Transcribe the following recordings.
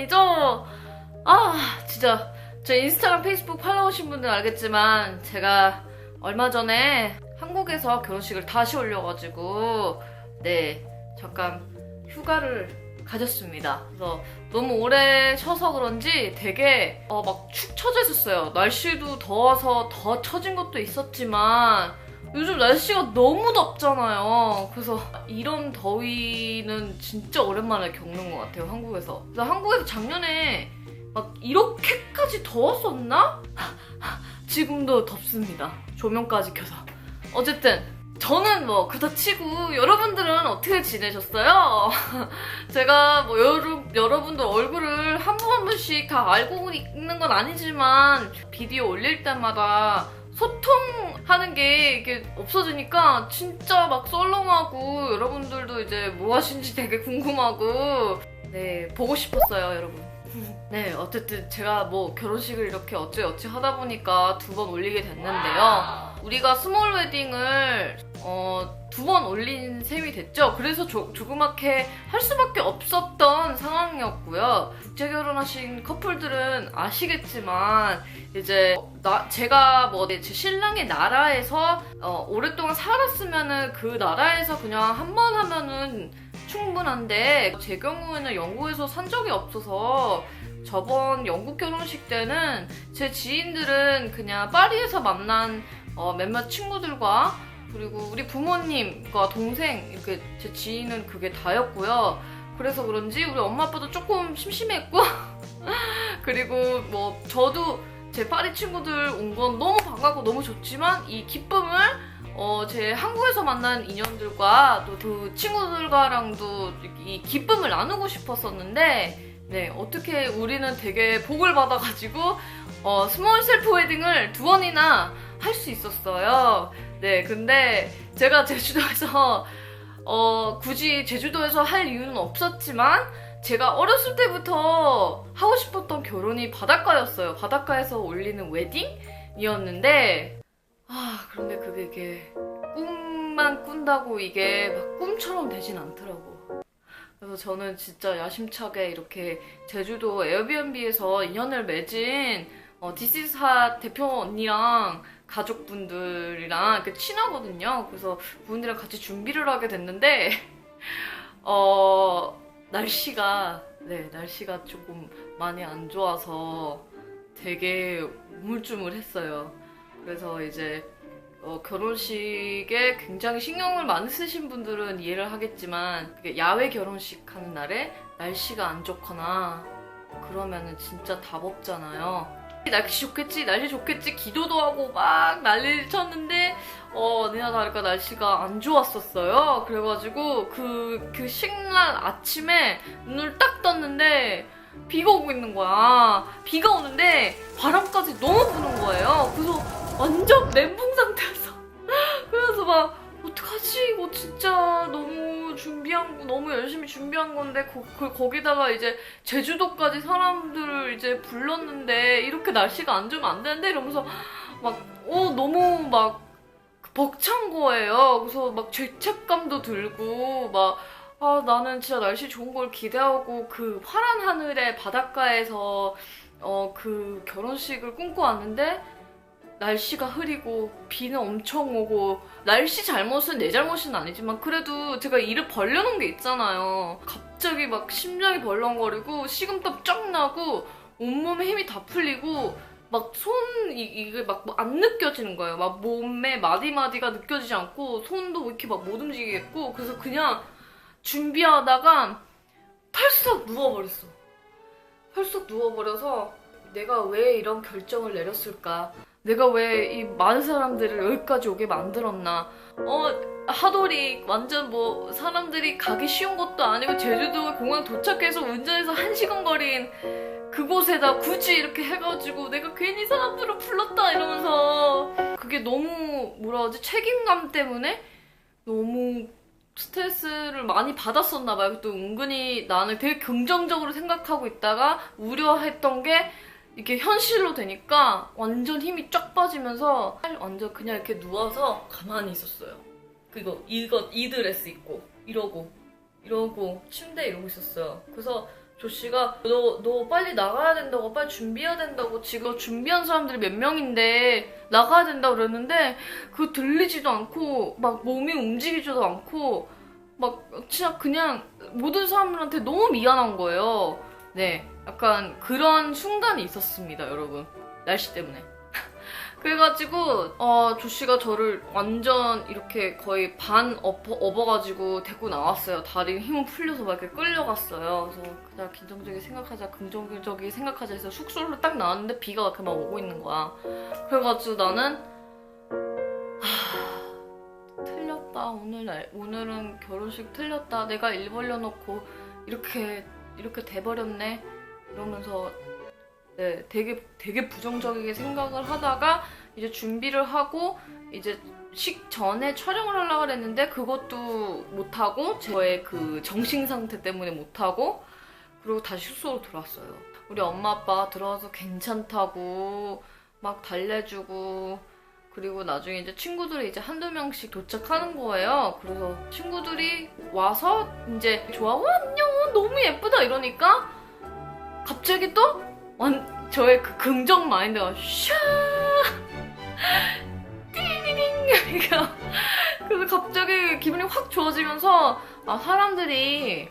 오랜만이죠? 아, 진짜. 제 인스타gram, 페이스북 팔로우신 분들은 알겠지만, 제가 얼마 전에 한국에서 결혼식을 다시 올려가지고, 네, 잠깐 휴가를 가졌습니다. 그래서 너무 오래 쉬어서 그런지 되게 어, 막축 처져 있었어요. 날씨도 더워서 더 처진 것도 있었지만, 요즘 날씨가 너무 덥잖아요. 그래서 이런 더위는 진짜 오랜만에 겪는 것 같아요, 한국에서. 그래서 한국에서 작년에 막 이렇게까지 더웠었나? 지금도 덥습니다. 조명까지 켜서. 어쨌든, 저는 뭐, 그다 치고, 여러분들은 어떻게 지내셨어요? 제가 뭐, 여러, 여러분들 얼굴을 한 번 한 번씩 다 알고 있는 건 아니지만, 비디오 올릴 때마다 소통하는 게 이게 없어지니까 진짜 막 썰렁하고 여러분들도 이제 뭐 하시는지 되게 궁금하고. 네 보고 싶었어요 여러분. 네 어쨌든 제가 뭐 결혼식을 이렇게 어찌어찌 하다 보니까 두 번 올리게 됐는데요. 우리가 스몰 웨딩을 어, 두 번 올린 셈이 됐죠. 그래서 조, 조그맣게 할 수밖에 없었던 상황이었고요. 국제 결혼하신 커플들은 아시겠지만 이제 나 제가 뭐 제 신랑의 나라에서 어, 오랫동안 살았으면은 그 나라에서 그냥 한 번 하면은 충분한데 제 경우에는 영국에서 산 적이 없어서 저번 영국 결혼식 때는 제 지인들은 그냥 파리에서 만난 어, 몇몇 친구들과 그리고 우리 부모님과 동생 이렇게 제 지인은 그게 다였고요. 그래서 그런지 우리 엄마 아빠도 조금 심심했고 그리고 뭐 저도 제 파리 친구들 온 건 너무 반갑고 너무 좋지만 이 기쁨을 어, 제 한국에서 만난 인연들과 또 그 친구들과랑도 이 기쁨을 나누고 싶었었는데 네 어떻게 우리는 되게 복을 받아가지고 어, 스몰 셀프 웨딩을 두 번이나 할 수 있었어요. 네 근데 제가 제주도에서 어, 굳이 제주도에서 할 이유는 없었지만 제가 어렸을 때부터 하고 싶었던 결혼이 바닷가였어요. 바닷가에서 올리는 웨딩이었는데 아 그런데 그게 이게 꿈만 꾼다고 이게 막 꿈처럼 되진 않더라고. 그래서 저는 진짜 야심차게 이렇게 제주도 에어비앤비에서 인연을 맺은 어, 디시사 대표 언니랑 가족분들이랑 친하거든요. 그래서 그분들이랑 같이 준비를 하게 됐는데 어 날씨가 네 날씨가 조금 많이 안 좋아서 되게 우물쭈물했어요. 그래서 이제 어, 결혼식에 굉장히 신경을 많이 쓰신 분들은 이해를 하겠지만 야외 결혼식 하는 날에 날씨가 안 좋거나 그러면은 진짜 답 없잖아요. 날씨 좋겠지, 날씨 좋겠지, 기도도 하고 막 난리를 쳤는데, 어, 어느나 다를까 날씨가 안 좋았었어요. 그래가지고, 그, 그 식날 아침에 눈을 딱 떴는데, 비가 오고 있는 거야. 비가 오는데, 바람까지 너무 부는 거예요. 그래서 완전 멘붕 상태였어. 그래서 막, 어떡하지? 이거 진짜 너무 준비한 거, 너무 열심히 준비한 건데, 거, 그, 거기다가 이제 제주도까지 사람들을 이제 불렀는데, 이렇게 날씨가 안 좋으면 안 되는데? 이러면서 막, 어, 너무 막 벅찬 거예요. 그래서 막 죄책감도 들고, 막, 아, 나는 진짜 날씨 좋은 걸 기대하고, 그 파란 하늘의 바닷가에서, 어, 그 결혼식을 꿈꿔왔는데, 날씨가 흐리고 비는 엄청 오고 날씨 잘못은 내 잘못은 아니지만 그래도 제가 이를 벌려놓은 게 있잖아요. 갑자기 막 심장이 벌렁거리고 식은땀 쫙 나고 온몸에 힘이 다 풀리고 막 손 이게 막 안 느껴지는 거예요. 막 몸에 마디 마디가 느껴지지 않고 손도 이렇게 막 못 움직이겠고 그래서 그냥 준비하다가 털썩 누워버렸어. 털썩 누워버려서 내가 왜 이런 결정을 내렸을까? 내가 왜 이 많은 사람들을 여기까지 오게 만들었나? 어, 하돌이 완전 뭐 사람들이 가기 쉬운 것도 아니고 제주도 공항 도착해서 운전해서 한 시간 거리인 그곳에다 굳이 이렇게 해가지고 내가 괜히 사람들을 불렀다 이러면서 그게 너무 뭐라 하지 책임감 때문에 너무 스트레스를 많이 받았었나 봐요. 또 은근히 나는 되게 긍정적으로 생각하고 있다가 우려했던 게 이게 현실로 되니까 완전 힘이 쫙 빠지면서 완전 그냥 이렇게 누워서 가만히 있었어요. 그리고 이거 이 드레스 입고 이러고 이러고 침대에 이러고 있었어요. 그래서 조 씨가 너, 너 빨리 나가야 된다고 빨리 준비해야 된다고 지금 준비한 사람들이 몇 명인데 나가야 된다고 그랬는데 그거 들리지도 않고 막 몸이 움직이지도 않고 막 진짜 그냥 모든 사람들한테 너무 미안한 거예요. 네, 약간 그런 순간이 있었습니다, 여러분. 날씨 때문에. 그래가지고 어, 조씨가 저를 완전 이렇게 거의 반 엎어, 업어가지고 데리고 나왔어요. 다리 힘은 풀려서 막 이렇게 끌려갔어요. 그래서 그냥 긍정적이게 생각하자, 긍정적이게 생각하자 해서 숙소로 딱 나왔는데 비가 그만 오고 있는 거야. 그래가지고 나는 하, 틀렸다. 오늘 날 오늘은 결혼식 틀렸다. 내가 일 벌려놓고 이렇게 이렇게 돼버렸네. 이러면서 네, 되게 되게 부정적이게 생각을 하다가 이제 준비를 하고 이제 식 전에 촬영을 하려고 그랬는데 그것도 못 하고 저의 그 정신 상태 때문에 못 하고 그리고 다시 숙소로 돌아왔어요. 우리 엄마 아빠가 들어와서 괜찮다고 막 달래주고 그리고 나중에 이제 친구들이 이제 한두 명씩 도착하는 거예요. 그래서 친구들이 와서 이제 좋아, 와, 안녕, 너무 예쁘다 이러니까 갑자기 또? 완, 저의 그 긍정 마인드가 샤! 띠리링! 그래서 갑자기 기분이 확 좋아지면서 아 사람들이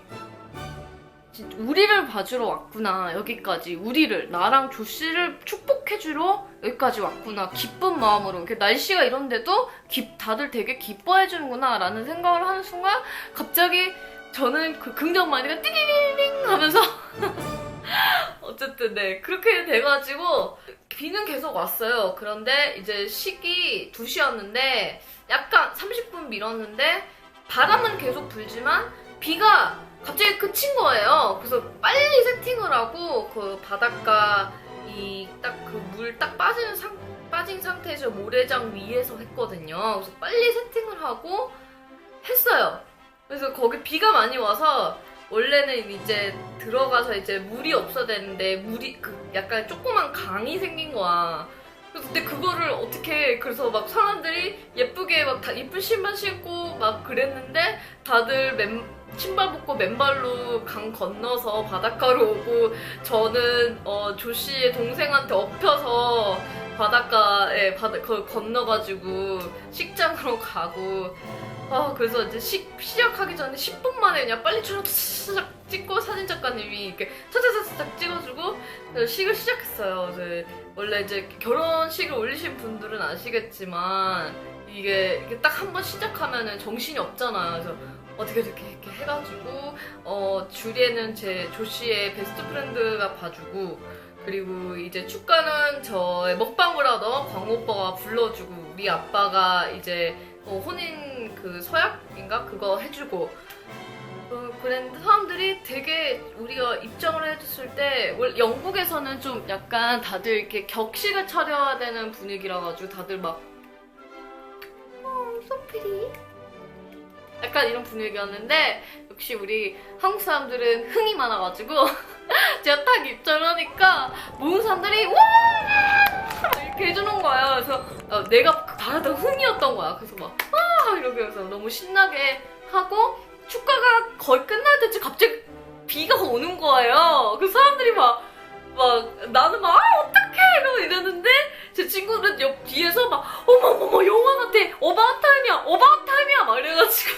진- 우리를 봐주러 왔구나 여기까지. 우리를 나랑 조씨를 축복해주러 여기까지 왔구나. 기쁜 마음으로. 이렇게 날씨가 이런데도 기- 다들 되게 기뻐해주는구나 라는 생각을 하는 순간 갑자기 저는 그 긍정 마인드가 띠리링! 하면서 어쨌든 네 그렇게 돼가지고 비는 계속 왔어요. 그런데 이제 시기 2시였는데 약간 30분 미뤘는데 바람은 계속 불지만 비가 갑자기 그친 거예요. 그래서 빨리 세팅을 하고 그 바닷가 이 딱 그 물 딱 빠지는 상 빠진 상태에서 모래장 위에서 했거든요. 그래서 빨리 세팅을 하고 했어요. 그래서 거기 비가 많이 와서 원래는 이제 들어가서 이제 물이 없어야 되는데 물이 그 약간 조그만 강이 생긴 거야. 근데 그거를 어떻게 그래서 막 사람들이 예쁘게 막다 이쁜 신발 신고 막 그랬는데 다들 맨 신발 벗고 맨발로 강 건너서 바닷가로 오고 저는 어, 조 씨의 동생한테 엎혀서 바닷가에 바다 그 건너가지고 식장으로 가고 아 그래서 이제 식 시작하기 전에 10분 만에 그냥 빨리 촬영 싹 찍고 사진 작가님이 이렇게 차차차차 찍어주고 그래서 식을 시작했어요. 그래서 원래 이제 결혼식을 올리신 분들은 아시겠지만 이게, 이게 딱 한 번 시작하면은 정신이 없잖아요. 그래서 어떻게 이렇게 이렇게 해가지고 어 주리에는 제 조씨의 베스트 프렌드가 봐주고 그리고 이제 축가는 저의 먹방브라더 광 오빠가 불러주고 우리 아빠가 이제 어, 혼인 그 서약인가 그거 해주고 어, 그랬는데 사람들이 되게 우리가 입장을 해줬을 때 원래 영국에서는 좀 약간 다들 이렇게 격식을 차려야 되는 분위기라 가지고 다들 막 어, 소프리 약간 이런 분위기였는데 역시 우리 한국 사람들은 흥이 많아가지고 제가 딱 입장을 하니까 모든 사람들이 와 이렇게 해주는 거예요. 그래서 어, 내가 바라던 흥이었던 거야. 그래서 막아 이렇게 해서 너무 신나게 하고 축가가 거의 끝날 때쯤 갑자기 비가 오는 거예요. 그 사람들이 막, 막, 나는 막, 아, 어떡해! 이러고 이랬는데, 제 친구들은 옆 뒤에서 막, 어머머머, 영화 같아! 어바웃 타임이야! 어바웃 타임이야! 막 이래가지고.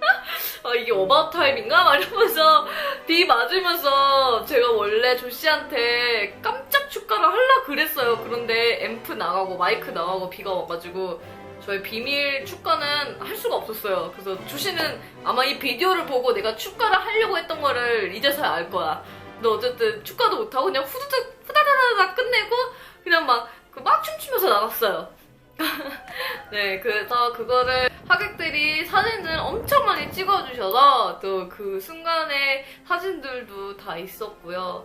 아, 이게 어바웃 타임인가? 막 이러면서, 비 맞으면서, 제가 원래 조씨한테 깜짝 축가를 하려 그랬어요. 그런데 앰프 나가고, 마이크 나가고, 비가 와가지고, 저의 비밀 축가는 할 수가 없었어요. 그래서 조씨는 아마 이 비디오를 보고 내가 축가를 하려고 했던 거를 이제서야 알 거야. 근데 어쨌든 축가도 못하고 그냥 후두둑 후다다다다 끝내고 그냥 막 그 막 춤추면서 나갔어요. 네, 그래서 그거를 하객들이 사진을 엄청 많이 찍어주셔서 또 그 순간의 사진들도 다 있었고요.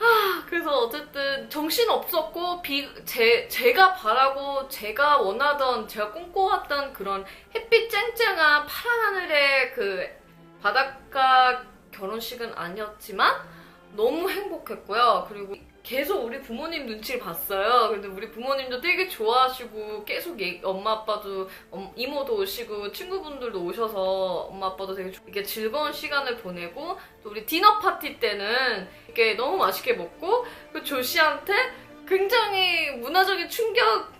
아, 그래서 어쨌든 정신 없었고 비, 제, 제가 바라고 제가 원하던 제가 꿈꿔왔던 그런 햇빛 쨍쨍한 파란 하늘의 그 바닷가 결혼식은 아니었지만 너무 행복했고요. 그리고 계속 우리 부모님 눈치를 봤어요. 근데 우리 부모님도 되게 좋아하시고 계속 얘기- 엄마 아빠도 엄- 이모도 오시고 친구분들도 오셔서 엄마 아빠도 되게 이게 즐거운 시간을 보내고 또 우리 디너 파티 때는 이렇게 너무 맛있게 먹고 그 조씨한테 굉장히 문화적인 충격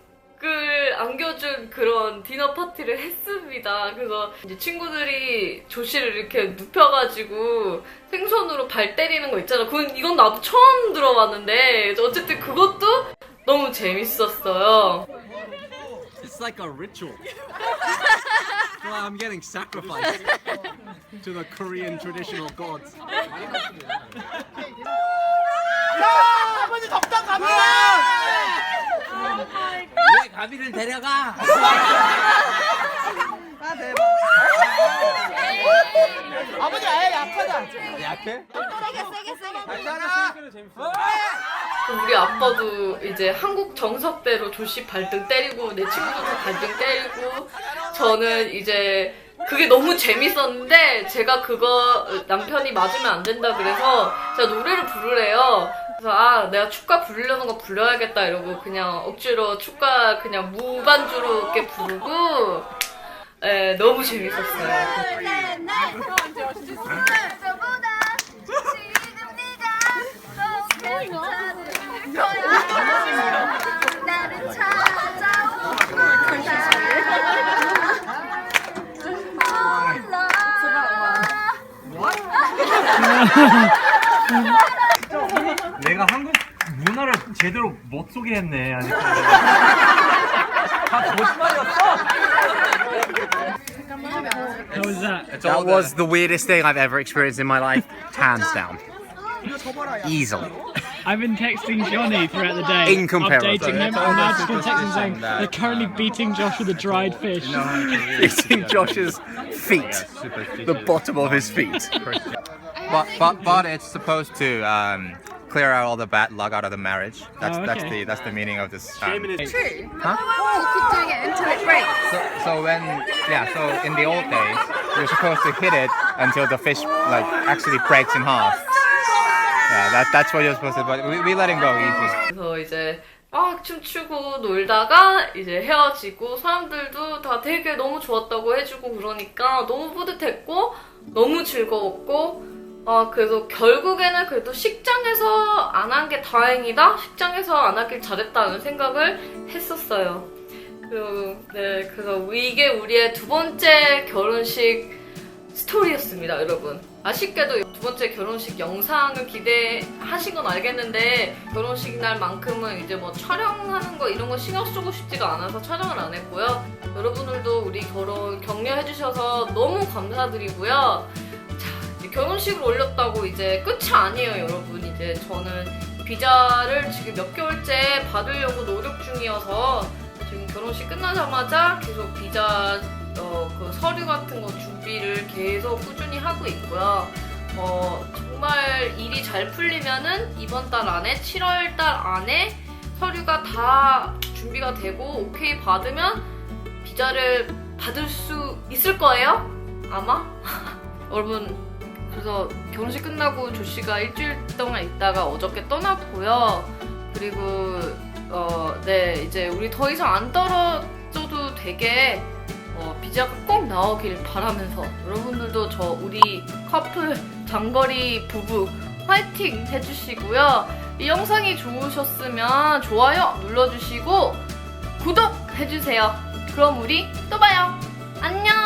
을 안겨준 그런 디너 파티를 했습니다. 그래서 이제 친구들이 조씨를 이렇게 눕혀가지고 생선으로 발 때리는 거 있잖아. 그건 이건 나도 처음 들어봤는데 어쨌든 그것도 너무 재밌었어요. It's like a ritual. well, I'm getting sacrificed to the Korean traditional gods. 아버지 덕당 갑니다. 왜 가비를 데려가? 아버지 아예 약하다. 약해? 우리 아빠도 이제 한국 정석대로 조씨 발등 때리고 내 친구들도 발등 때리고 저는 이제 그게 너무 재밌었는데 제가 그거 남편이 맞으면 안 된다 그래서 제가 노래를 부르래요. 그래서 아 내가 축가 부르려는 거 불러야겠다 이러고 그냥 억지로 축가 그냥 무반주로 이렇게 부르고 예, 너무 재밌었어요. 제대로 못 소개했네 아직까지. 다 거짓말이었어. How was that? That was the weirdest thing I've ever experienced in my life, hands down. Easily. I've been texting Johnny throughout the day, Incomparable. updating him, and now just been texting saying they're currently beating Josh with a dried fish. Eating Josh's feet, the bottom of his feet. But but but it's supposed to um, clear out all the bad luck out of the marriage. That's Oh, that's okay. the that's the meaning of this. Um, True. You keep doing it until it breaks. so, so when yeah, so in the old days, you're supposed to hit it until the fish like actually breaks in half. Yeah, that that's what you're supposed to. But we, we let him go easy. 그래서 이제 막 춤추고 놀다가 이제 헤어지고 사람들도 다 되게 너무 좋았다고 해주고 그러니까 너무 뿌듯했고 너무 즐거웠고 아 그래서 결국에는 그래도 식장에서 안 한 게 다행이다 식장에서 안 하길 잘했다는 생각을 했었어요. 그, 네, 그래서 이게 우리의 두 번째 결혼식 스토리였습니다, 여러분. 아쉽게도 두 번째 결혼식 영상을 기대하신 건 알겠는데 결혼식 날만큼은 이제 뭐 촬영하는 거 이런 거 신경 쓰고 싶지가 않아서 촬영을 안 했고요. 여러분들도 우리 결혼 격려해 주셔서 너무 감사드리고요. 결혼식을 올렸다고 이제 끝이 아니에요, 여러분. 이제 저는 비자를 지금 몇 개월째 받으려고 노력 중이어서 지금 결혼식 끝나자마자 계속 비자 어, 그 서류 같은 거 준비를 계속 꾸준히 하고 있고요. 어, 정말 일이 잘 풀리면은 이번 달 안에 7월 달 안에 서류가 다 준비가 되고 오케이 받으면 비자를 받을 수 있을 거예요. 아마 여러분 그래서 결혼식 끝나고 조 씨가 일주일 동안 있다가 어저께 떠났고요. 그리고 어, 네 이제 우리 더 이상 안 떨어져도 되게 어, 비자가 꼭 나오길 바라면서 여러분들도 저 우리 커플 장거리 부부 화이팅 해주시고요. 이 영상이 좋으셨으면 좋아요 눌러주시고 구독 해주세요. 그럼 우리 또 봐요. 안녕!